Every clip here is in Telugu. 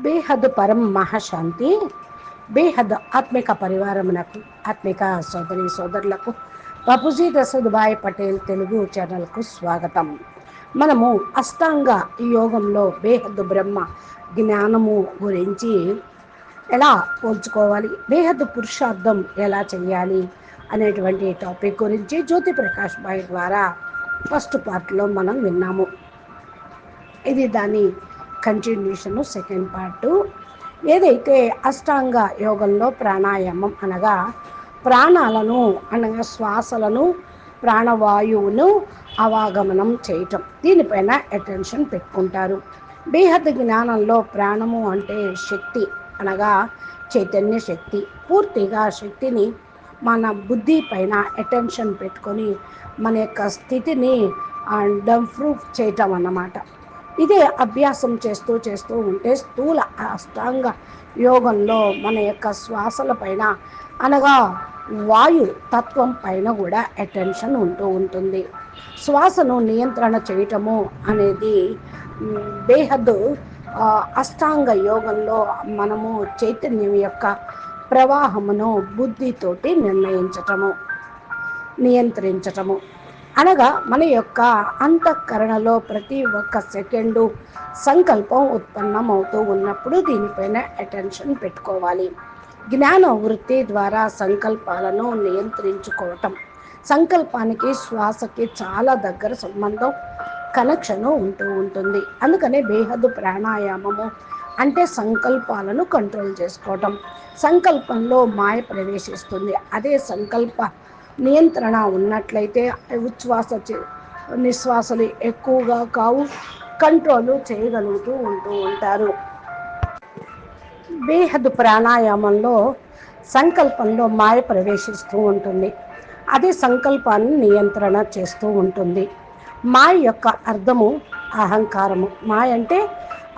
బేహద్ పరం మహాశాంతి బేహద్ ఆత్మిక పరివారమునకు ఆత్మిక సోదరి సోదరులకు బాపూజీ దశదుబాయ్ పటేల్ తెలుగు ఛానల్కు స్వాగతం. మనము అష్టాంగ యోగంలో బేహద్ బ్రహ్మ జ్ఞానము గురించి ఎలా పోల్చుకోవాలి బేహద్ పురుషార్థం ఎలా చేయాలి అనేటువంటి టాపిక్ గురించి జ్యోతి ప్రకాష్ భాయ్ ద్వారా ఫస్ట్ పార్ట్లో మనం విన్నాము. ఇది దాని కంటిన్యూషన్ సెకండ్ పార్ట్. ఏదైతే అష్టాంగ యోగంలో ప్రాణాయామం అనగా ప్రాణాలను అనగా శ్వాసలను ప్రాణవాయువును అవాగమనం చేయటం దీనిపైన అటెన్షన్ పెట్టుకుంటారు. బేహద్ జ్ఞానంలో ప్రాణము అంటే శక్తి అనగా చైతన్య శక్తి. పూర్తిగా శక్తిని మన బుద్ధి పైన అటెన్షన్ పెట్టుకొని మన యొక్క స్థితిని డంప్రూఫ్ చేయటం అన్నమాట. ఇదే అభ్యాసం చేస్తూ చేస్తూ ఉంటే స్థూల అష్టాంగ యోగంలో మన యొక్క శ్వాసల పైన అనగా వాయు తత్వం పైన కూడా అటెన్షన్ ఉంటూ ఉంటుంది. శ్వాసను నియంత్రణ చేయటము అనేది బేహద్దు అష్టాంగ యోగంలో మనము చైతన్యం యొక్క ప్రవాహమును బుద్ధితోటి నిర్ణయించటము నియంత్రించటము. అనగా మన యొక్క అంతఃకరణలో ప్రతి ఒక్క సెకండు సంకల్పం ఉత్పన్నమవుతూ ఉన్నప్పుడు దీనిపైన అటెన్షన్ పెట్టుకోవాలి. జ్ఞాన వృత్తి ద్వారా సంకల్పాలను నియంత్రించుకోవటం. సంకల్పానికి శ్వాసకి చాలా దగ్గర సంబంధం కనెక్షను ఉంటూ ఉంటుంది. అందుకనే బేహద్దు ప్రాణాయామము అంటే సంకల్పాలను కంట్రోల్ చేసుకోవటం. సంకల్పంలో మాయ ప్రవేశిస్తుంది. అదే సంకల్ప నియంత్రణ ఉన్నట్లయితే ఉచ్ఛ్వాస నిశ్వాసలు ఎక్కువగా కావు కంట్రోల్ చేయగలుగుతూ ఉంటూ ఉంటారు. బేహద్ ప్రాణాయామంలో సంకల్పంలో మాయ ప్రవేశిస్తూ ఉంటుంది. అదే సంకల్పాన్ని నియంత్రణ చేస్తూ ఉంటుంది. మాయ యొక్క అర్థము అహంకారము. మాయ అంటే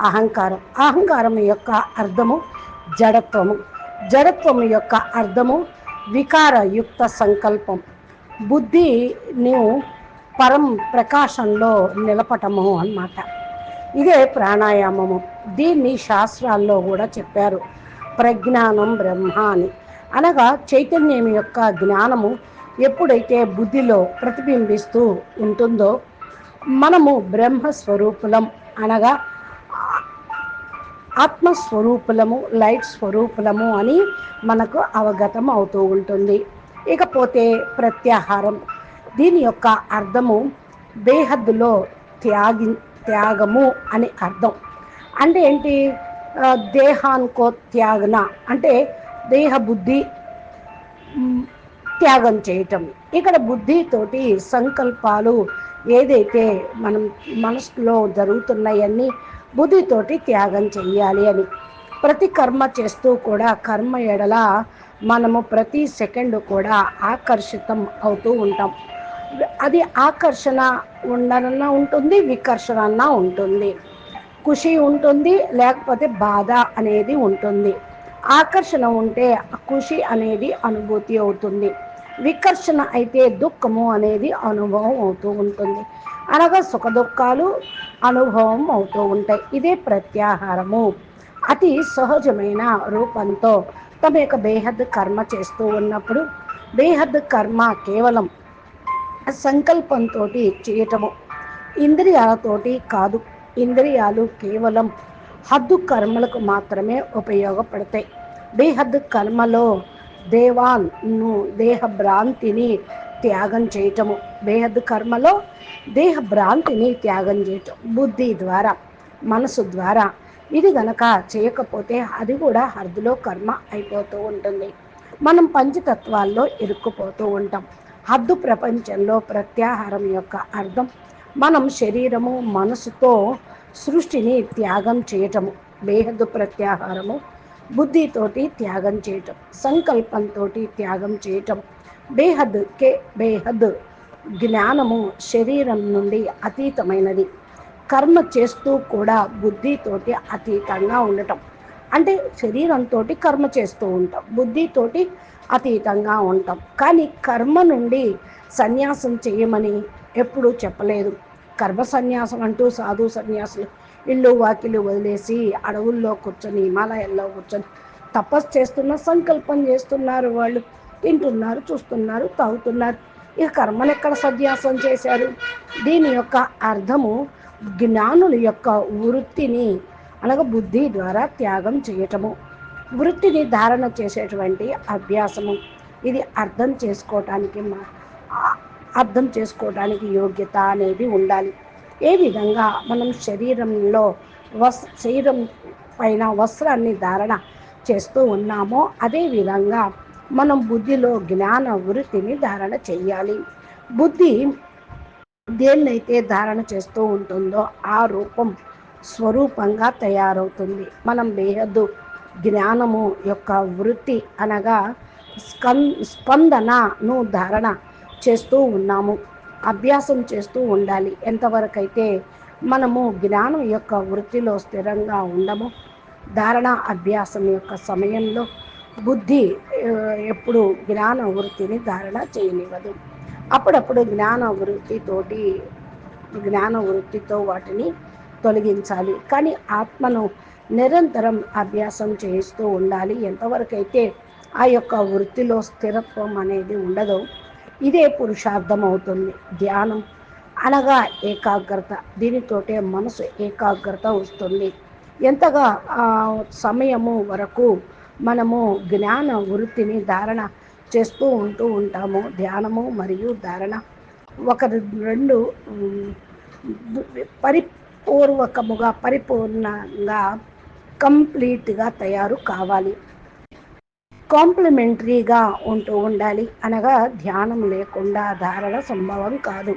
అహంకారం. అహంకారం యొక్క అర్థము జడత్వము. జడత్వం యొక్క అర్థము వికారయుక్త సంకల్పం. బుద్ధిని పరం ప్రకాశంలో నిలపటము అన్నమాట. ఇదే ప్రాణాయామము. దీన్ని శాస్త్రాల్లో కూడా చెప్పారు. ప్రజ్ఞానం బ్రహ్మ అని అనగా చైతన్యం యొక్క జ్ఞానము ఎప్పుడైతే బుద్ధిలో ప్రతిబింబిస్తూ ఉంటుందో మనము బ్రహ్మస్వరూపులం అనగా ఆత్మస్వరూపులము లైట్ స్వరూపులము అని మనకు అవగతం అవుతూ ఉంటుంది. ఇకపోతే ప్రత్యాహారం. దీని యొక్క అర్థము బేహద్దులో త్యాగి త్యాగము అని అర్థం. అంటే ఏంటి? దేహానికో త్యాగన. అంటే దేహ బుద్ధి త్యాగం చేయటం. ఇక్కడ బుద్ధితోటి సంకల్పాలు ఏదైతే మనం మనసులో జరుగుతున్నాయన్నీ బుద్ధితోటి త్యాగం చెయ్యాలి అని. ప్రతి కర్మ చేస్తూ కూడా కర్మ ఎడల మనము ప్రతి సెకండ్ కూడా ఆకర్షితం అవుతూ ఉంటాం. అది ఆకర్షణ ఉండనన్నా ఉంటుంది వికర్షణ ఉంటుంది. ఖుషి ఉంటుంది లేకపోతే బాధ అనేది ఉంటుంది. ఆకర్షణ ఉంటే ఖుషి అనేది అనుభూతి అవుతుంది. వికర్షణ అయితే దుఃఖము అనేది అనుభవం అవుతూ ఉంటుంది. అనగా సుఖ దుఃఖాలు అనుభవం అవుతూ ఉంటాయి. ఇదే ప్రత్యాహారము. అతి సహజమైన రూపంతో తమ యొక్క బేహద్ కర్మ చేస్తూ ఉన్నప్పుడు బేహద్ కర్మ కేవలం సంకల్పంతో చేయటము. ఇంద్రియాలతోటి కాదు. ఇంద్రియాలు కేవలం హద్దు కర్మలకు మాత్రమే ఉపయోగపడతాయి. బేహద్ కర్మలో దేవాన్ను దేహ భ్రాంతిని త్యాగం చేయటము. బేహద్ కర్మలో దేహ భ్రాంతిని త్యాగం చేయటం. బుద్ధి ద్వారా మనసు ద్వారా ఇది గనక చేయకపోతే అది కూడా హద్దులో కర్మ అయిపోతూ ఉంటుంది. మనం పంచతత్వాల్లో ఇరుక్కుపోతూ ఉంటాం. హద్దు ప్రపంచంలో ప్రత్యాహారం యొక్క అర్థం మనం శరీరము మనసుతో సృష్టిని త్యాగం చేయటము. బేహద్దు ప్రత్యాహారము బుద్ధితోటి త్యాగం చేయటం. సంకల్పంతో త్యాగం చేయటం. బేహద్ కే బేహద్. జ్ఞానము శరీరం నుండి అతీతమైనది. కర్మ చేస్తూ కూడా బుద్ధితోటి అతీతంగా ఉండటం. అంటే శరీరంతో కర్మ చేస్తూ ఉంటాం. బుద్ధితోటి అతీతంగా ఉంటాం. కానీ కర్మ నుండి సన్యాసం చేయమని ఎప్పుడూ చెప్పలేదు. కర్మ సన్యాసం అంటూ సాధు సన్యాసులు ఇల్లు వాకిలు వదిలేసి అడవుల్లో కూర్చొని హిమాలయాల్లో కూర్చొని తపస్సు చేస్తున్న సంకల్పం చేస్తున్నారు వాళ్ళు. తింటున్నారు చూస్తున్నారు తాగుతున్నారు. ఇక కర్మను ఎక్కడ సన్యాసం చేశారు? దీని యొక్క అర్థము జ్ఞానుల యొక్క వృత్తిని అనగా బుద్ధి ద్వారా త్యాగం చేయటము. వృత్తిని ధారణ చేసేటువంటి అభ్యాసము. ఇది అర్థం చేసుకోవటానికి అర్థం చేసుకోవడానికి యోగ్యత అనేది ఉండాలి. ఏ విధంగా మనం శరీరంలో వస్ శరీరం పైన వస్త్రాన్ని ధారణ చేస్తూ ఉన్నామో అదే విధంగా మనం బుద్ధిలో జ్ఞాన వృత్తిని ధారణ చెయ్యాలి. బుద్ధి దేన్నైతే ధారణ చేస్తూ ఉంటుందో ఆ రూపం స్వరూపంగా తయారవుతుంది. మనం బేహద్దు జ్ఞానము యొక్క వృత్తి అనగా స్కన్ స్పందనను ధారణ చేస్తూ ఉన్నాము. అభ్యాసం చేస్తూ ఉండాలి. ఎంతవరకైతే మనము జ్ఞానం యొక్క వృత్తిలో స్థిరంగా ఉండము ధారణ అభ్యాసం యొక్క సమయంలో బుద్ధి ఎప్పుడు జ్ఞాన వృత్తిని ధారణ చేయనివ్వదు. అప్పుడప్పుడు జ్ఞాన వృత్తితోటి జ్ఞాన వృత్తితో వాటిని తొలగించాలి. కానీ ఆత్మను నిరంతరం అభ్యాసం చేస్తూ ఉండాలి. ఎంతవరకైతే ఆ యొక్క వృత్తిలో స్థిరత్వం అనేది ఉండదో ఇదే పురుషార్థం అవుతుంది ధ్యానం అనగా ఏకాగ్రత. దీనితోటే మనసు ఏకాగ్రత వస్తుంది. ఎంతగా సమయము వరకు మనము జ్ఞాన వృత్తిని ధారణ చేస్తూ ఉంటూ ఉంటాము. ధ్యానము మరియు ధారణ ఒక రెండు పరిపూర్వకముగా పరిపూర్ణంగా కంప్లీట్గా తయారు కావాలి. కాంప్లిమెంటరీగా ఉంటూ ఉండాలి. అనగా ధ్యానం లేకుండా ధారణ సంభవం కాదు.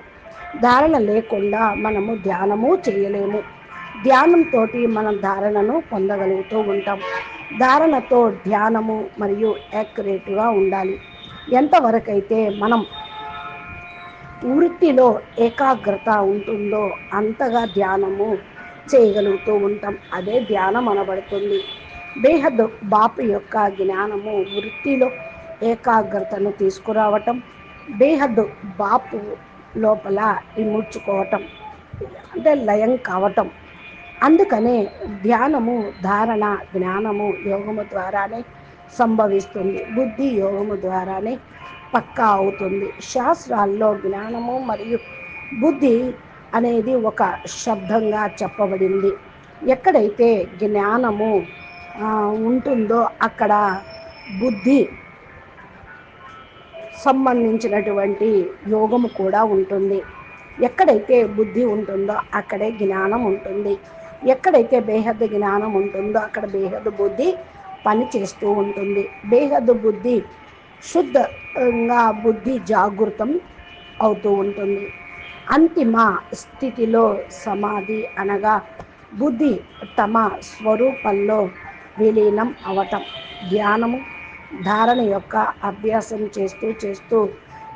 ధారణ లేకుండా మనము ధ్యానము చేయలేము. ధ్యానంతో మనం ధారణను పొందగలుగుతూ ఉంటాం. ధారణతో ధ్యానము మరియు యాక్యురేట్గా ఉండాలి. ఎంతవరకైతే మనం వృత్తిలో ఏకాగ్రత ఉంటుందో అంతగా ధ్యానము చేయగలుగుతూ ఉంటాం. అదే ధ్యానం అనబడుతుంది. బేహద్ బాపు యొక్క జ్ఞానము వృత్తిలో ఏకాగ్రతను తీసుకురావటం బేహద్ బాపు లోపల ఇముడ్చుకోవటం అంటే లయం కావటం అందుకనే ధ్యానము ధారణ జ్ఞానము యోగము ద్వారానే సంభవిస్తుంది. బుద్ధి యోగము ద్వారానే పక్కా అవుతుంది. శాస్త్రాల్లో జ్ఞానము మరియు బుద్ధి అనేది ఒక శబ్దంగా చెప్పబడింది. ఎక్కడైతే జ్ఞానము ఉంటుందో అక్కడ బుద్ధి సంబంధించినటువంటి యోగము కూడా ఉంటుంది. ఎక్కడైతే బుద్ధి ఉంటుందో అక్కడే జ్ఞానం ఉంటుంది. ఎక్కడైతే బేహద్దు జ్ఞానం ఉంటుందో అక్కడ బేహద్దు బుద్ధి పనిచేస్తూ ఉంటుంది. బేహద్దు బుద్ధి శుద్ధంగా బుద్ధి జాగృతం అవుతూ ఉంటుంది. అంతిమ స్థితిలో సమాధి అనగా బుద్ధి తమ స్వరూపంలో విలీనం అవటం. ధ్యానము ధారణ యొక్క అభ్యాసం చేస్తూ చేస్తూ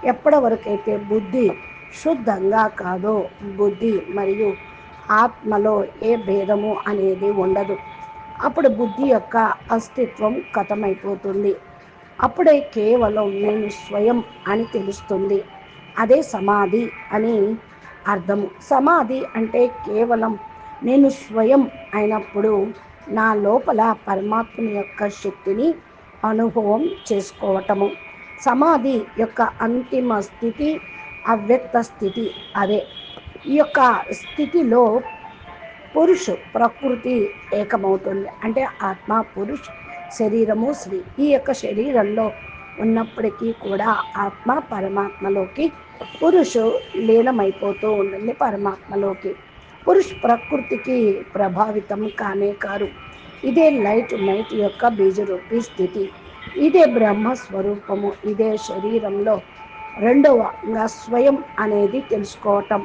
ఎప్పటి వరకైతే బుద్ధి శుద్ధంగా కాదో బుద్ధి మరియు ఆత్మలో ఏ భేదము అనేది ఉండదు. అప్పుడు బుద్ధి యొక్క అస్తిత్వం కథమైపోతుంది. అప్పుడే కేవలం నేను స్వయం అని తెలుస్తుంది. అదే సమాధి అని అర్థము. సమాధి అంటే కేవలం నేను స్వయం అయినప్పుడు నా లోపల పరమాత్మ యొక్క శక్తిని అనుభవం చేసుకోవటము. సమాధి యొక్క అంతిమ స్థితి అవ్యక్త స్థితి అదే. ఈ యొక్క స్థితిలో పురుషు ప్రకృతి ఏకమవుతుంది. అంటే ఆత్మ పురుష్ శరీరము స్త్రీ. ఈ యొక్క శరీరంలో ఉన్నప్పటికీ కూడా ఆత్మ పరమాత్మలోకి పురుషు లీనమైపోతూ ఉంటుంది పరమాత్మలోకి. పురుష్ ప్రకృతికి ప్రభావితం కానే కారు ఇదే లైట్ నైట్ యొక్క బీజరూపి స్థితి. ఇదే బ్రహ్మ స్వరూపము. ఇదే శరీరంలో రెండవ స్వయం అనేది తెలుసుకోవటం.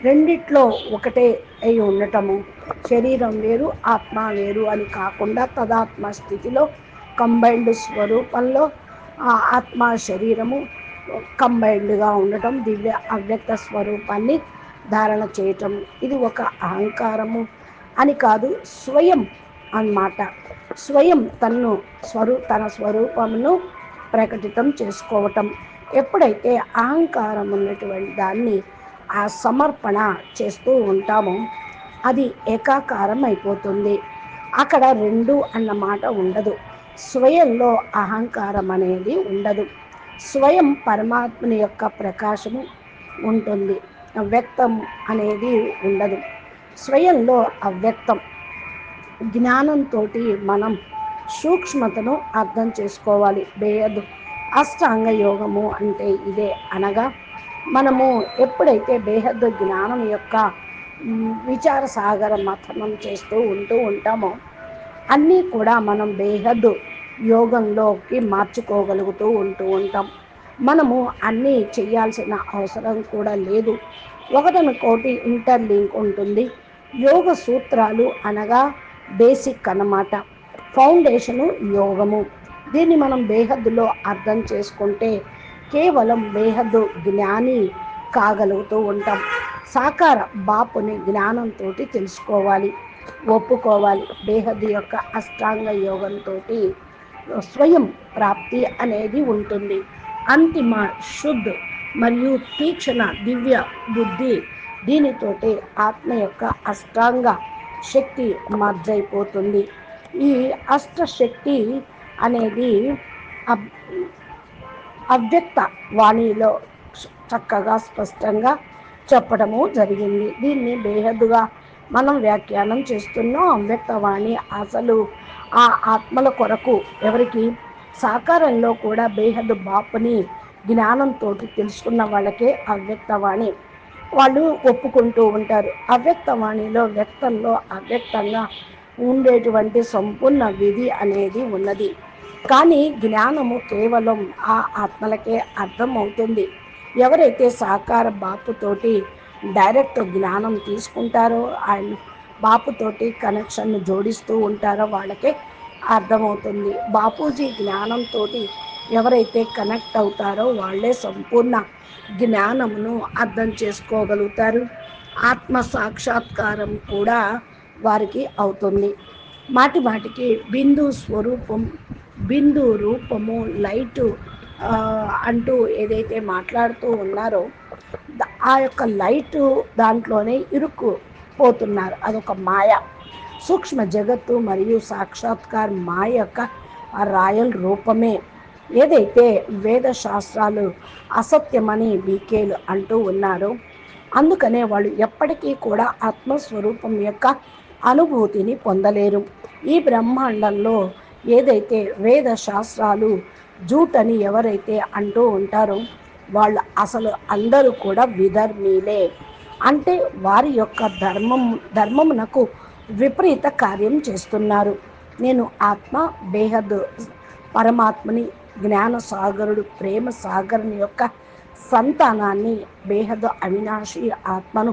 రెండిట్లో ఒకటే అయి ఉండటము. శరీరం వేరు ఆత్మ వేరు అని కాకుండా తదాత్మ స్థితిలో కంబైన్డ్ స్వరూపంలో ఆత్మ శరీరము కంబైన్డ్గా ఉండటం దివ్య అవ్యక్త స్వరూపాన్ని ధారణ చేయటం. ఇది ఒక అహంకారము అని కాదు స్వయం అన్నమాట. స్వయం తన్ను స్వరూ తన స్వరూపమును ప్రకటితం చేసుకోవటం. ఎప్పుడైతే అహంకారం ఉన్నటువంటి దాన్ని ఆ సమర్పణ చేస్తూ ఉంటామో. అది ఏకాకారం అయిపోతుంది. అక్కడ రెండు అన్న మాట ఉండదు. స్వయంలో అహంకారం అనేది ఉండదు. స్వయం పరమాత్మని యొక్క ప్రకాశము ఉంటుంది. వ్యక్తం అనేది ఉండదు. స్వయంలో అవ్యక్తం. జ్ఞానంతో మనం సూక్ష్మతను అర్థం చేసుకోవాలి. బేయదు. అష్టాంగ యోగము అంటే ఇదే అనగా మనము ఎప్పుడైతే బేహద్దు జ్ఞానం యొక్క విచార సాగర మథనం చేస్తూ ఉంటూ ఉంటామో అన్నీ కూడా మనం బేహద్దు యోగంలోకి మార్చుకోగలుగుతూ ఉంటూ ఉంటాం. మనము అన్నీ చేయాల్సిన అవసరం కూడా లేదు. ఒకదని కోటి ఇంటర్లింక్ ఉంటుంది. యోగ సూత్రాలు అనగా బేసిక్ అన్నమాట. ఫౌండేషను యోగము. దీన్ని మనం బేహద్దులో అర్థం చేసుకుంటే కేవలం బేహద్దు జ్ఞాని కాగలుగుతూ ఉంటాం. సాకార బాపుని జ్ఞానంతో తెలుసుకోవాలి ఒప్పుకోవాలి. బేహద్దు యొక్క అష్టాంగ యోగంతో స్వయం ప్రాప్తి అనేది ఉంటుంది. అంతిమ శుద్ధ మరియు తీక్షణ దివ్య బుద్ధి దీనితోటి ఆత్మ యొక్క అష్టాంగ శక్తి మర్జైపోతుంది ఈ అష్టశక్తి అనేది అవ్యక్త వాణిలో చక్కగా స్పష్టంగా చెప్పడము జరిగింది. దీన్ని బేహద్దుగా మనం వ్యాఖ్యానం చేస్తున్నాం. అవ్యక్తవాణి అసలు ఆ ఆత్మల కొరకు ఎవరికి సాకారంలో కూడా బేహద్దు బాపుని జ్ఞానంతో తెలుసుకున్న వాళ్ళకే అవ్యక్తవాణి వాళ్ళు ఒప్పుకుంటూ ఉంటారు. అవ్యక్తవాణిలో వ్యక్తంలో అవ్యక్తంగా ఉండేటువంటి సంపూర్ణ విధి అనేది ఉన్నది. కానీ జ్ఞానము కేవలం ఆ ఆత్మలకే అర్థమవుతుంది. ఎవరైతే సహకార బాపుతోటి డైరెక్ట్ జ్ఞానం తీసుకుంటారో ఆయన బాపుతోటి కనెక్షన్ జోడిస్తూ ఉంటారో వాళ్ళకే అర్థమవుతుంది. బాపూజీ జ్ఞానంతో ఎవరైతే కనెక్ట్ అవుతారో వాళ్ళే సంపూర్ణ జ్ఞానమును అర్థం చేసుకోగలుగుతారు. ఆత్మ సాక్షాత్కారం కూడా వారికి అవుతుంది. మాటి మాటికి బిందు స్వరూపం బిందు రూపము లైటు అంటూ ఏదైతే మాట్లాడుతూ ఉన్నారో ఆ యొక్క లైటు దాంట్లోనే ఇరుక్కుపోతున్నారు అదొక మాయ. సూక్ష్మ జగత్తు మరియు సాక్షాత్కార్ మాయ యొక్క రాయల్ రూపమే. ఏదైతే వేద శాస్త్రాలు అసత్యమని బీకేలు అంటూ ఉన్నారో అందుకనే వాళ్ళు ఎప్పటికీ కూడా ఆత్మస్వరూపం యొక్క అనుభూతిని పొందలేరు. ఈ బ్రహ్మాండంలో ఏదైతే వేద శాస్త్రాలు జూటని ఎవరైతే అంటూ ఉంటారో వాళ్ళు అసలు అందరూ కూడా విధర్మీలే. అంటే వారి యొక్క ధర్మం ధర్మమునకు విపరీత కార్యం చేస్తున్నారు. నేను ఆత్మ బేహద్ పరమాత్మని జ్ఞాన సాగరుడు ప్రేమ సాగరుని యొక్క సంతానాన్ని బేహద్ అవినాశి ఆత్మను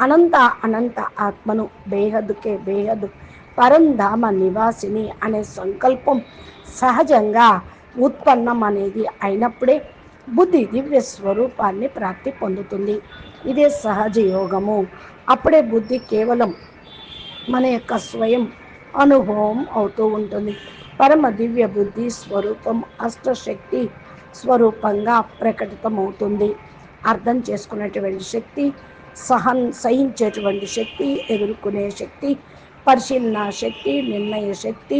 అనంత అనంత ఆత్మను బేహద్కే బేహద్ పరంధామ నివాసిని అనే సంకల్పం సహజంగా ఉత్పన్నం అనేది అయినప్పుడే బుద్ధి దివ్య స్వరూపాన్ని ప్రాప్తి పొందుతుంది. ఇదే సహజ యోగము. అప్పుడే బుద్ధి కేవలం మన యొక్క స్వయం అనుభవం అవుతూ ఉంటుంది. పరమ దివ్య బుద్ధి స్వరూపం అష్టశక్తి స్వరూపంగా ప్రకటితమవుతుంది. అర్థం చేసుకునేటువంటి శక్తి సహన్ సహించేటువంటి శక్తి ఎదుర్కొనే శక్తి పరిశీలన శక్తి నిర్ణయ శక్తి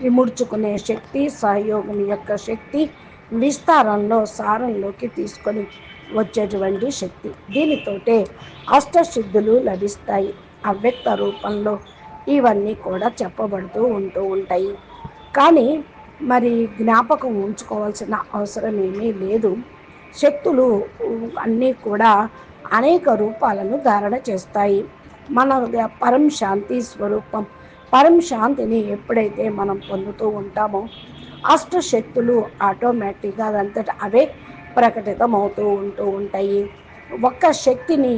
విముడ్చుకునే శక్తి సహయోగం యొక్క శక్తి విస్తారంలో సారంలోకి తీసుకొని వచ్చేటువంటి శక్తి. దీనితోటే అష్టసిద్ధులు లభిస్తాయి. అవ్యక్త రూపంలో ఇవన్నీ కూడా చెప్పబడుతూ ఉంటూ ఉంటాయి. కానీ మరి జ్ఞాపకం ఉంచుకోవాల్సిన అవసరం ఏమీ లేదు. శక్తులు అన్నీ కూడా అనేక రూపాలను ధారణ చేస్తాయి. మన పరం శాంతి స్వరూపం. పరం శాంతిని ఎప్పుడైతే మనం పొందుతూ ఉంటామో అష్టశక్తులు ఆటోమేటిక్గా అదంతట అవే ప్రకటితమవుతూ ఉంటూ ఉంటాయి. ఒక్క శక్తిని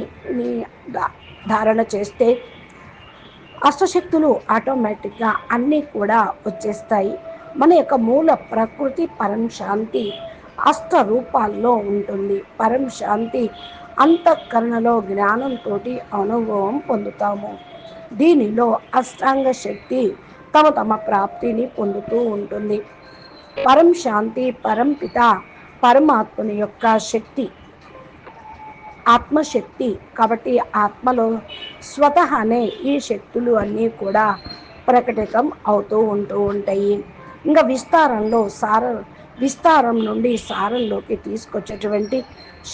ధారణ చేస్తే అష్టశక్తులు ఆటోమేటిక్గా అన్నీ కూడా వచ్చేస్తాయి. మన యొక్క మూల ప్రకృతి పరం శాంతి అష్ట రూపాల్లో ఉంటుంది. పరం శాంతి అంతఃకరణలో జ్ఞానంతో అనుభవం పొందుతాము. దీనిలో అష్టాంగ శక్తి తమ తమ ప్రాప్తిని పొందుతూ ఉంటుంది. పరం శాంతి పరంపిత పరమాత్మని యొక్క శక్తి ఆత్మశక్తి కాబట్టి ఆత్మలో స్వతహానే ఈ శక్తులు అన్నీ కూడా ప్రకటితం అవుతూ ఉంటూ ఉంటాయి. ఇంకా విస్తారంలో సార విస్తారం నుండి సారంలోకి తీసుకొచ్చేటువంటి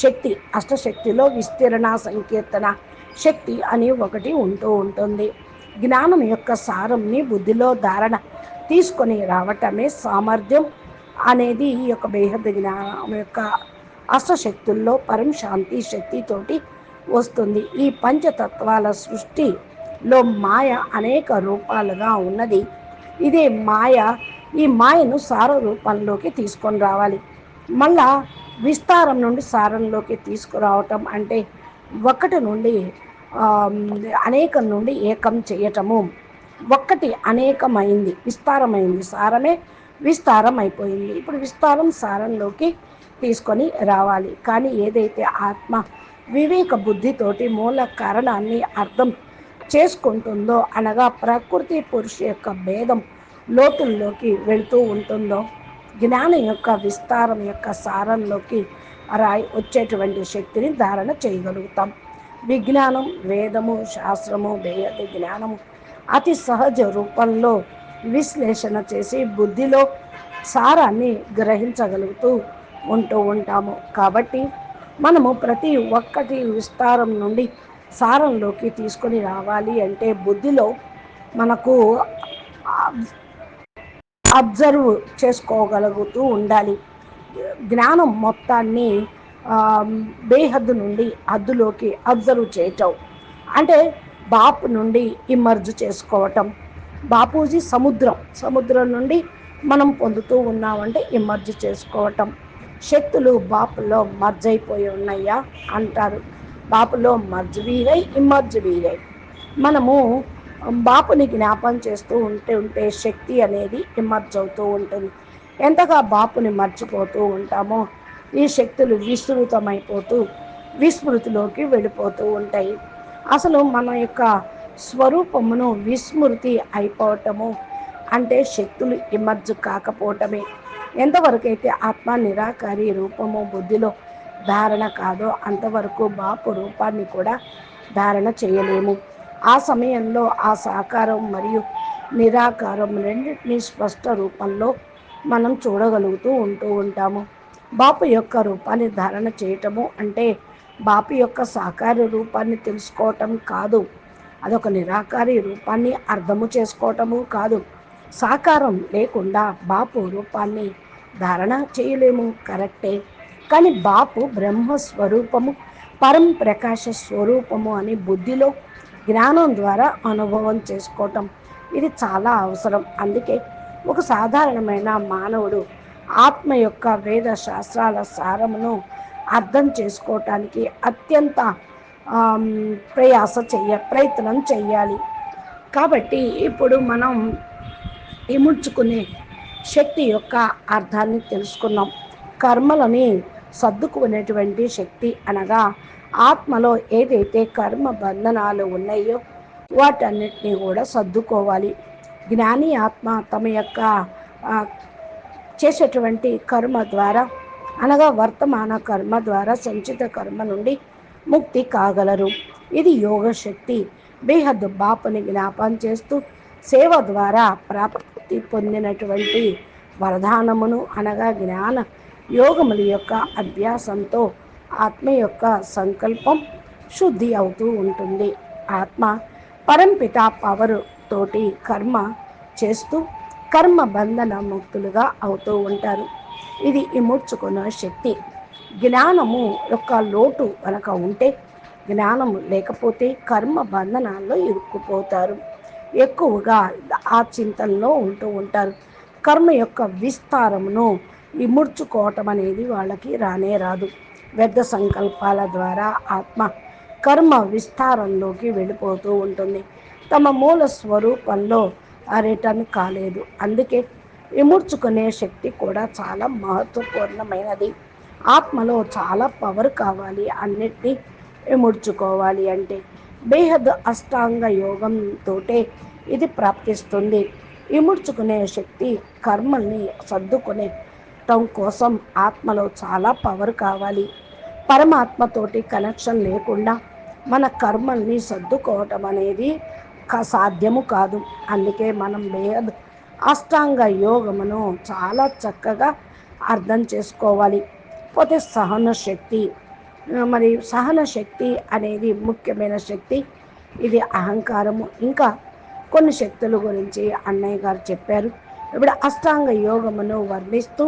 శక్తి అష్టశక్తిలో విస్తీర్ణ సంకీర్తన శక్తి అని ఒకటి ఉంటూ ఉంటుంది. జ్ఞానం యొక్క సారంని బుద్ధిలో ధారణ తీసుకొని రావటమే సామర్థ్యం అనేది ఈ యొక్క బేహద్ జ్ఞానం యొక్క అష్టశక్తుల్లో పరం శాంతి శక్తితోటి వస్తుంది. ఈ పంచతత్వాల సృష్టిలో మాయ అనేక రూపాలుగా ఉన్నది. ఇదే మాయ ఈ మాయను సార రూపంలోకి తీసుకొని రావాలి. మళ్ళా విస్తారం నుండి సారంలోకి తీసుకురావటం అంటే ఒకటి నుండి అనేకం నుండి ఏకం చేయటము. ఒక్కటి అనేకమైంది విస్తారమైంది. సారమే విస్తారం అయిపోయింది ఇప్పుడు విస్తారం సారంలోకి తీసుకొని రావాలి. కానీ ఏదైతే ఆత్మ వివేక బుద్ధితోటి మూల కారణాన్ని అర్థం చేసుకుంటుందో అనగా ప్రకృతి పురుషు యొక్క భేదం లోతుల్లోకి వెళుతూ ఉంటుందో జ్ఞానం యొక్క విస్తారం యొక్క సారంలోకి రాయి వచ్చేటువంటి శక్తిని ధారణ చేయగలుగుతాం. విజ్ఞానం వేదము శాస్త్రము వేద జ్ఞానము అతి సహజ రూపంలో విశ్లేషణ చేసి బుద్ధిలో సారాన్ని గ్రహించగలుగుతూ ఉంటూ ఉంటాము. కాబట్టి మనము ప్రతి ఒక్కటి విస్తారం నుండి సారంలోకి తీసుకొని రావాలి అంటే బుద్ధిలో మనకు అబ్జర్వ్ చేసుకోగలుగుతూ ఉండాలి. జ్ఞానం మొత్తాన్ని బేహద్దు నుండి హద్దులోకి అబ్జర్వ్ చేయటం. అంటే బాపు నుండి ఇమర్జ్ చేసుకోవటం. బాపూజీ సముద్రం. సముద్రం నుండి మనం పొందుతూ ఉన్నామంటే ఇమర్జ్ చేసుకోవటం. శక్తులు బాపులో మర్జ్ అయిపోయి ఉన్నాయా? అంటారు. బాపులో మర్జ్ వీరై ఇమర్జ్ వీరై. మనము బాపుని జ్ఞాపం చేస్తూ ఉంటే ఉంటే శక్తి అనేది ఇమర్జ్ అవుతూ ఉంటుంది. ఎంతగా బాపుని మర్చిపోతూ ఉంటామో ఈ శక్తులు విస్తృతమైపోతూ విస్మృతిలోకి వెళ్ళిపోతూ ఉంటాయి. అసలు మన యొక్క స్వరూపమును విస్మృతి అయిపోవటము అంటే శక్తులు ఇమర్జ్ కాకపోవటమే. ఎంతవరకైతే ఆత్మ నిరాకారి రూపము బుద్ధిలో ధారణ కాదో అంతవరకు బాపు రూపాన్ని కూడా ధారణ చేయలేము. ఆ సమయంలో ఆ సాకారం మరియు నిరాకారం రెండింటినీ స్పష్ట రూపంలో మనం చూడగలుగుతూ ఉంటూ ఉంటాము. బాపు యొక్క రూపాన్ని ధారణ చేయటము అంటే బాపు యొక్క సాకార రూపాన్ని తెలుసుకోవటం కాదు. అదొక నిరాకారి రూపాన్ని అర్థము చేసుకోవటము కాదు. సాకారం లేకుండా బాపు రూపాన్ని ధారణ చేయలేము కరెక్టే. కానీ బాపు బ్రహ్మ స్వరూపము పరం ప్రకాశ స్వరూపము అని బుద్ధిలో జ్ఞానం ద్వారా అనుభవం చేసుకోవటం. ఇది చాలా అవసరం. అందుకే ఒక సాధారణమైన మానవుడు ఆత్మ యొక్క వేద శాస్త్రాల సారమును అర్థం చేసుకోవటానికి అత్యంత ప్రయాస చెయ్య ప్రయత్నం చెయ్యాలి. కాబట్టి ఇప్పుడు మనం ఇముడ్చుకునే శక్తి యొక్క అర్థాన్ని తెలుసుకున్నాం కర్మలని సర్దుకునేటువంటి శక్తి అనగా ఆత్మలో ఏదైతే కర్మ బంధనాలు ఉన్నాయో వాటన్నిటినీ కూడా సర్దుకోవాలి. జ్ఞాని ఆత్మ తమ యొక్క చేసేటువంటి కర్మ ద్వారా అనగా వర్తమాన కర్మ ద్వారా సంచిత కర్మ నుండి ముక్తి కాగలరు. ఇది యోగ శక్తి. బేహద్ బాపుని జ్ఞాపం చేస్తూ సేవ ద్వారా ప్రాప్తి పొందినటువంటి వరదానమును అనగా జ్ఞాన యోగముల యొక్క అభ్యాసంతో ఆత్మ యొక్క సంకల్పం శుద్ధి అవుతూ ఉంటుంది. ఆత్మ పరంపిత పవరు తోటి కర్మ చేస్తూ కర్మ బంధన ముక్తులుగా అవుతూ ఉంటారు. ఇది ఇముడ్చుకున్న శక్తి. జ్ఞానము యొక్క లోటు కనుక ఉంటే జ్ఞానము లేకపోతే కర్మ బంధనాల్లో ఇరుక్కుపోతారు. ఎక్కువగా ఆ చింతనలో ఉంటూ ఉంటారు. కర్మ యొక్క విస్తారమును ఇముడ్చుకోవటం అనేది వాళ్ళకి రానే రాదు. వ్యర్థ సంకల్పాల ద్వారా ఆత్మ కర్మ విస్తారంలోకి వెళ్ళిపోతూ ఉంటుంది. తమ మూల స్వరూపంలో రిటర్న్ కాలేదు. అందుకే విముడ్చుకునే శక్తి కూడా చాలా మహత్వపూర్ణమైనది. ఆత్మలో చాలా పవర్ కావాలి అన్నిటినీ విముడ్చుకోవాలి అంటే బేహద్ అష్టాంగ యోగంతో ఇది ప్రాప్తిస్తుంది. విముడ్చుకునే శక్తి కర్మల్ని సర్దుకునే కోసం ఆత్మలో చాలా పవర్ కావాలి. పరమాత్మతోటి కనెక్షన్ లేకుండా మన కర్మల్ని సర్దుకోవటం అనేది సాధ్యము కాదు. అందుకే మనం వేద అష్టాంగ యోగమును చాలా చక్కగా అర్థం చేసుకోవాలి. పోతే సహన శక్తి మరి సహన శక్తి అనేది ముఖ్యమైన శక్తి. ఇది అహంకారము. ఇంకా కొన్ని శక్తుల గురించి అన్నయ్య గారు చెప్పారు. ఇప్పుడు అష్టాంగ యోగమును వర్ణిస్తూ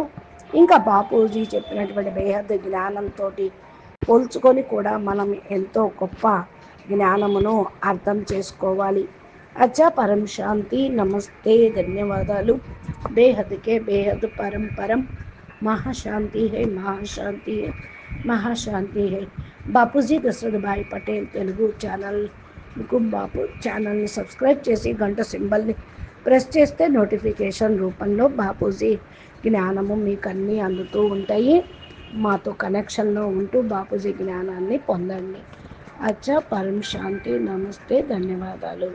ఇంకా బాపూజీ చెప్పినటువంటి బేహద్ జ్ఞానంతో పోల్చుకొని కూడా మనం ఎంతో గొప్ప జ్ఞానమును అర్థం చేసుకోవాలి. అచ్చా పరం శాంతి నమస్తే ధన్యవాదాలు. బేహద్కే బేహద్ పరం పరం. మహాశాంతి హే మహాశాంతి హే మహాశాంతి హే. బాపూజీ దశరథ్ భాయ్ పటేల్ తెలుగు ఛానల్. బాపు ఛానల్ని సబ్స్క్రైబ్ చేసి గంట సింబల్ని ప్రెస్ చేస్తే నోటిఫికేషన్ రూపంలో బాపూజీ జ్ఞానము మీకు అన్నీ అందుతూ ఉంటాయి. మాతో కనెక్షన్లో ఉంటూ బాపూజీ జ్ఞానాన్ని పొందండి. అచ్చా పరం శాంతి. నమస్తే. ధన్యవాదాలు.